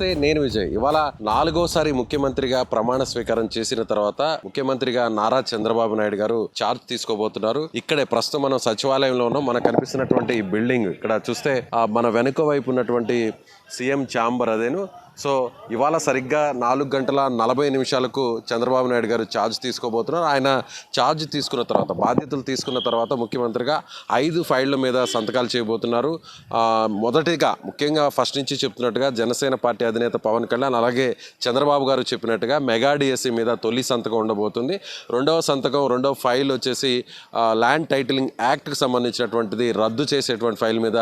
నమస్తే నేను విజయ్. ఇవాళ నాలుగోసారి ముఖ్యమంత్రిగా ప్రమాణ స్వీకారం చేసిన తర్వాత ముఖ్యమంత్రిగా నారా చంద్రబాబు నాయుడు గారు చార్జ్ తీసుకోబోతున్నారు. ఇక్కడే ప్రస్తుతం మనం సచివాలయంలో ఉన్నాం. మనకు కనిపిస్తున్నటువంటి ఈ బిల్డింగ్ ఇక్కడ చూస్తే ఆ మన వెనుక వైపు ఉన్నటువంటి సీఎం ఛాంబర్ అదేను. సో ఇవాళ సరిగ్గా నాలుగు గంటల నలభై నిమిషాలకు చంద్రబాబు నాయుడు గారు ఛార్జ్ తీసుకోబోతున్నారు. ఆయన ఛార్జ్ తీసుకున్న తర్వాత బాధ్యతలు తీసుకున్న తర్వాత ముఖ్యమంత్రిగా ఐదు ఫైళ్ళ మీద సంతకాలు చేయబోతున్నారు. మొదటిగా ముఖ్యంగా ఫస్ట్ నుంచి చెప్తున్నట్టుగా జనసేన పార్టీ అధినేత పవన్ కళ్యాణ్ అలాగే చంద్రబాబు గారు చెప్పినట్టుగా మెగా మీద తొలి సంతకం ఉండబోతుంది. రెండవ సంతకం రెండవ ఫైల్ వచ్చేసి ల్యాండ్ టైటిలింగ్ యాక్ట్కి సంబంధించినటువంటిది రద్దు చేసేటువంటి ఫైల్ మీద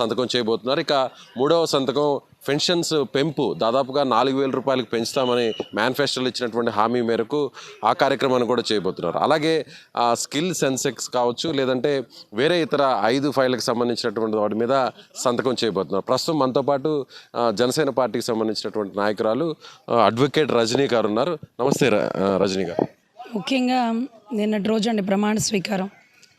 సంతకం చేయబోతున్నారు. ఇక మూడవ సంతకం పెన్షన్స్ పెంపు. దాదాపుగా నాలుగు వేల రూపాయలకు పెంచుతామని మేనిఫెస్టోలో ఇచ్చినటువంటి హామీ మేరకు ఆ కార్యక్రమాన్ని కూడా చేయబోతున్నారు. అలాగే ఆ, స్కిల్ సెన్సెక్స్ కావచ్చు లేదంటే వేరే ఇతర ఐదు ఫైళ్ళకి సంబంధించినటువంటి వాటి మీద సంతకం చేయబోతున్నారు. ప్రస్తుతం మనతో పాటు జనసేన పార్టీకి సంబంధించినటువంటి నాయకురాలు అడ్వకేట్ రజనీ గారు ఉన్నారు. నమస్తే ర- రజనీ గారు. ముఖ్యంగా నిన్నటి రోజు అండి ప్రమాణ స్వీకారం.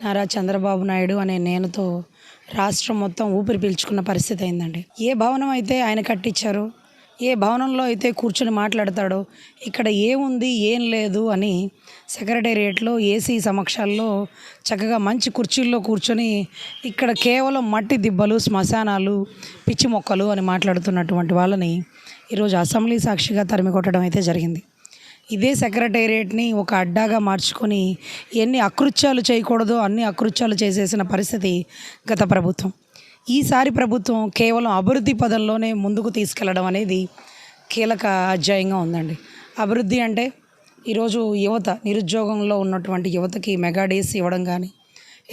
నారా చంద్రబాబు నాయుడు అనే నేనుతో రాష్ట్రం మొత్తం ఊపిరి పీల్చుకున్న పరిస్థితి అయిందండి. ఏ భవనం అయితే ఆయన కట్టించారో ఏ భవనంలో అయితే కూర్చొని మాట్లాడతాడో ఇక్కడ ఏముంది ఏం లేదు అని సెక్రటేరియట్లో ఏసీ సమక్షాల్లో చక్కగా మంచి కుర్చీల్లో కూర్చొని ఇక్కడ కేవలం మట్టి దిబ్బలు శ్మశానాలు పిచ్చి మొక్కలు అని మాట్లాడుతున్నటువంటి వాళ్ళని ఈరోజు అసెంబ్లీ సాక్షిగా తరిమి కొట్టడం అయితే జరిగింది. ఇదే సెక్రటేరియట్ని ఒక అడ్డాగా మార్చుకొని ఎన్ని అకృత్యాలు చేయకూడదో అన్ని అకృత్యాలు చేసేసిన పరిస్థితి గత ప్రభుత్వం. ఈసారి ప్రభుత్వం కేవలం అభివృద్ధి పదంలోనే ముందుకు తీసుకెళ్ళడం అనేది కీలక అధ్యాయంగా ఉందండి. అభివృద్ధి అంటే ఈరోజు యువత నిరుద్యోగంలో ఉన్నటువంటి యువతకి మెగా డేస్ ఇవ్వడం కానీ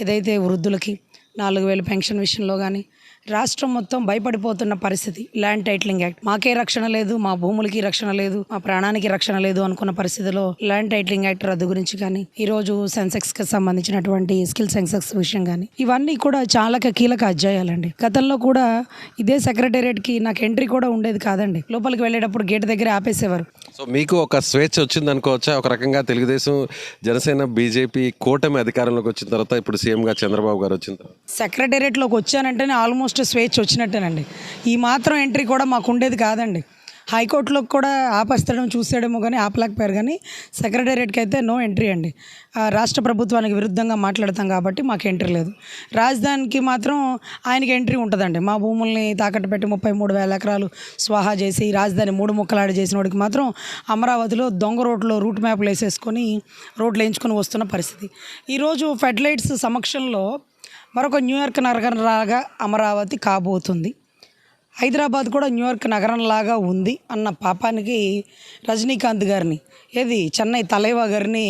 ఏదైతే వృద్ధులకి నాలుగు వేలు పెన్షన్ విషయంలో కానీ రాష్ట్రం మొత్తం భయపడిపోతున్న పరిస్థితి. Land titling act. మాకే రక్షణ లేదు మా భూములకి రక్షణ లేదు మా ప్రాణానికి రక్షణ లేదు అనుకున్న పరిస్థితిలో ల్యాండ్ టైటిలింగ్ యాక్ట్ రద్దు గురించి కానీ ఈ రోజు సెన్సెక్స్కి సంబంధించినటువంటి స్కిల్ సెన్సెక్స్ విషయం కానీ ఇవన్నీ కూడా చాలా కీలక అధ్యాయాలండి. గతంలో కూడా ఇదే సెక్రటేరియట్కి నాకు ఎంట్రీ కూడా ఉండేది కాదండి. లోపలికి వెళ్ళేటప్పుడు గేట్ దగ్గర ఆపేసేవారు. సో మీకు ఒక స్వేచ్ఛ వచ్చింది అనుకోవచ్చా ఒక రకంగా తెలుగుదేశం జనసేన బీజేపీ కూటమి అధికారంలోకి వచ్చిన తర్వాత ఇప్పుడు సీఎంగా చంద్రబాబు గారు వచ్చిన తర్వాత? సెక్రటేరియట్లోకి వచ్చానంటేనే ఆల్మోస్ట్ స్వేచ్ఛ వచ్చినట్టేనండి. ఈ మాత్రం ఎంట్రీ కూడా మాకు ఉండేది కాదండి. హైకోర్టులోకి కూడా ఆపేస్తాడేమో చూసాడేమో కానీ ఆపలేకపోయారు కానీ సెక్రటేరియట్కి అయితే నో ఎంట్రీ అండి. రాష్ట్ర ప్రభుత్వానికి విరుద్ధంగా మాట్లాడతాం కాబట్టి మాకు ఎంట్రీ లేదు. రాజధానికి మాత్రం ఆయనకి ఎంట్రీ ఉంటుందండి. మా భూముల్ని తాకట్టు పెట్టి ముప్పై మూడు వేల ఎకరాలు స్వాహా చేసి రాజధాని మూడు ముక్కలాడి చేసిన వాడికి మాత్రం అమరావతిలో దొంగ రోడ్లో రూట్ మ్యాప్లు వేసేసుకొని రోడ్లు వేయించుకొని వస్తున్న పరిస్థితి. ఈరోజు ఫెడలైట్స్ సమక్షంలో మరొక న్యూయార్క్ నగరం లాగా అమరావతి కాబోతుంది. హైదరాబాద్ కూడా న్యూయార్క్ నగరం లాగా ఉంది అన్న పాపానికి రజనీకాంత్ గారిని ఏది చెన్నై తలైవా గారిని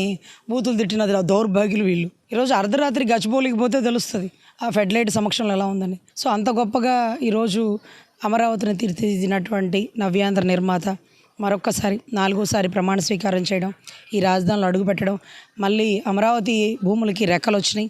బూతులు తిట్టినది ఆ దౌర్భాగ్యులు వీళ్ళు. ఈరోజు అర్ధరాత్రి గచ్చిబౌలికి పోతే తెలుస్తుంది ఆ ఫెడ్లైట్ సమక్షంలో ఎలా ఉందని. సో అంత గొప్పగా ఈరోజు అమరావతిని తీర్చిదిద్దినటువంటి నవ్యాంధ్ర నిర్మాత మరొక్కసారి నాలుగోసారి ప్రమాణ స్వీకారం చేయడం ఈ రాజధానిలో అడుగుపెట్టడం మళ్ళీ అమరావతి భూములకి రెక్కలు వచ్చినాయి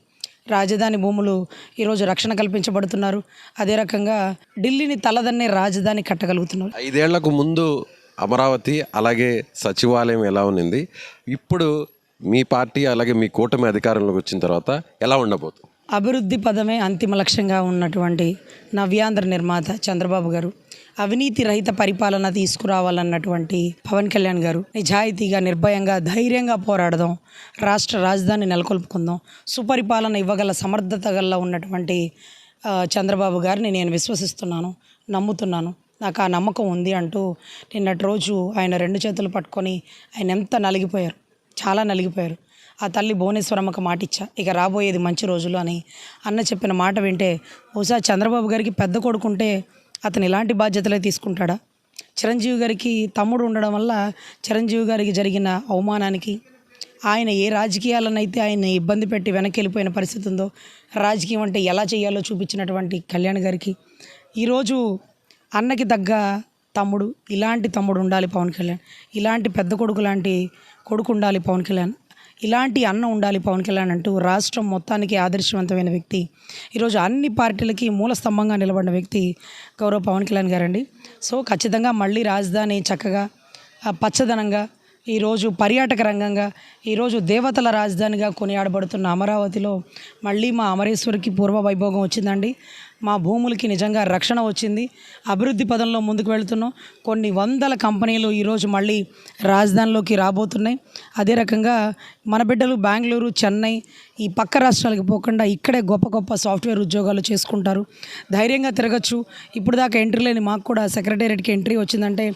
రాజధాని భూములు ఈరోజు రక్షణ కల్పించబడుతున్నారు. అదే రకంగా ఢిల్లీని తలదన్నే రాజధాని కట్టగలుగుతున్నారు. ఐదేళ్ళకు ముందు అమరావతి అలాగే సచివాలయం ఎలా ఉన్నింది? ఇప్పుడు మీ పార్టీ అలాగే మీ కూటమి అధికారంలోకి వచ్చిన తర్వాత ఎలా ఉండబోతుంది? అభివృద్ధి పదమే అంతిమ లక్ష్యంగా ఉన్నటువంటి నవ్యాంధ్ర నిర్మాత చంద్రబాబు గారు. అవినీతి రహిత పరిపాలన తీసుకురావాలన్నటువంటి పవన్ కళ్యాణ్ గారు నిజాయితీగా నిర్భయంగా ధైర్యంగా పోరాడదాం. రాష్ట్ర రాజధాని నెలకొల్పుకుందాం. సుపరిపాలన ఇవ్వగల సమర్థత గల ఉన్నటువంటి చంద్రబాబు గారిని నేను విశ్వసిస్తున్నాను నమ్ముతున్నాను. నాకు ఆ నమ్మకం ఉంది అంటూ నిన్నటి రోజు ఆయన రెండు చేతులు పట్టుకొని ఆయన ఎంత నలిగిపోయారు? చాలా నలిగిపోయారు. ఆ తల్లి భువనేశ్వరమ్మకు మాట ఇచ్చా ఇక రాబోయేది మంచి రోజులు అని. అన్న చెప్పిన మాట వింటే బహుశా చంద్రబాబు గారికి పెద్ద కొడుకుంటే అతను ఇలాంటి బాధ్యతలే తీసుకుంటాడా? చిరంజీవి గారికి తమ్ముడు ఉండడం వల్ల చిరంజీవి గారికి జరిగిన అవమానానికి ఆయన ఏ రాజకీయాలనైతే ఆయన ఇబ్బంది పెట్టి వెనక్కి వెళ్ళిపోయిన పరిస్థితి ఉందో రాజకీయం అంటే ఎలా చేయాలో చూపించినటువంటి కళ్యాణ్ గారికి ఈరోజు అన్నకి తగ్గ తమ్ముడు ఇలాంటి తమ్ముడు ఉండాలి పవన్ కళ్యాణ్. ఇలాంటి పెద్ద కొడుకు లాంటి కొడుకు ఉండాలి పవన్ కళ్యాణ్. ఇలాంటి అన్న ఉండాలి పవన్ కళ్యాణ్ అంటూ రాష్ట్రం మొత్తానికి ఆదర్శవంతమైన వ్యక్తి. ఈరోజు అన్ని పార్టీలకి మూల స్తంభంగా నిలబడిన వ్యక్తి గౌరవ పవన్ కళ్యాణ్ గారండి. సో ఖచ్చితంగా మళ్ళీ రాజధాని చక్కగా పచ్చదనంగా ఈరోజు పర్యాటక రంగంగా ఈరోజు దేవతల రాజధానిగా కొనియాడబడుతున్న అమరావతిలో మళ్ళీ మా అమరేశ్వరికి పూర్వ వైభోగం వచ్చిందండి. మా భూములకి నిజంగా రక్షణ వచ్చింది. అభివృద్ధి పదంలో ముందుకు వెళుతున్నాం. కొన్ని వందల కంపెనీలు ఈరోజు మళ్ళీ రాజధానిలోకి రాబోతున్నాయి. అదే రకంగా మన బిడ్డలు బెంగళూరు చెన్నై ఈ పక్క రాష్ట్రాలకు పోకుండా ఇక్కడే గొప్ప గొప్ప సాఫ్ట్వేర్ ఉద్యోగాలు చేసుకుంటారు. ధైర్యంగా తిరగచ్చు. ఇప్పుడు దాకా ఎంట్రీ లేని మాకు కూడా సెక్రటేరియట్కి ఎంట్రీ వచ్చిందంటే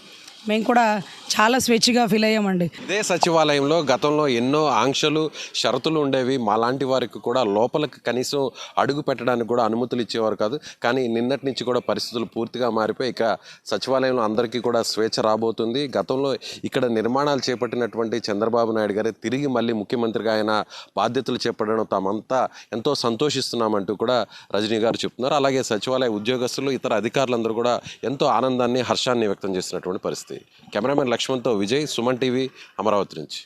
మేము కూడా చాలా స్వేచ్ఛగా ఫీల్ అయ్యామండి. ఇదే సచివాలయంలో గతంలో ఎన్నో ఆంక్షలు షరతులు ఉండేవి. మాలాంటి వారికి కూడా లోపలికి కనీసం అడుగు పెట్టడానికి కూడా అనుమతులు ఇచ్చేవారు కాదు. కానీ నిన్నటి నుంచి కూడా పరిస్థితులు పూర్తిగా మారిపోయి ఇక సచివాలయంలో అందరికీ కూడా స్వేచ్ఛ రాబోతుంది. గతంలో ఇక్కడ నిర్మాణాలు చేపట్టినటువంటి చంద్రబాబు నాయుడు గారే తిరిగి మళ్ళీ ముఖ్యమంత్రిగా ఆయన బాధ్యతలు చేపట్టడం తామంతా ఎంతో సంతోషిస్తున్నామంటూ కూడా రజనీ గారు చెప్తున్నారు. అలాగే సచివాలయ ఉద్యోగస్తులు ఇతర అధికారులందరూ కూడా ఎంతో ఆనందాన్ని హర్షాన్ని వ్యక్తం చేస్తున్నటువంటి పరిస్థితి. కెమెరామెన్ లక్ష్మణ్తో విజయ్ సుమన్ టీవీ అమరావతి నుంచి.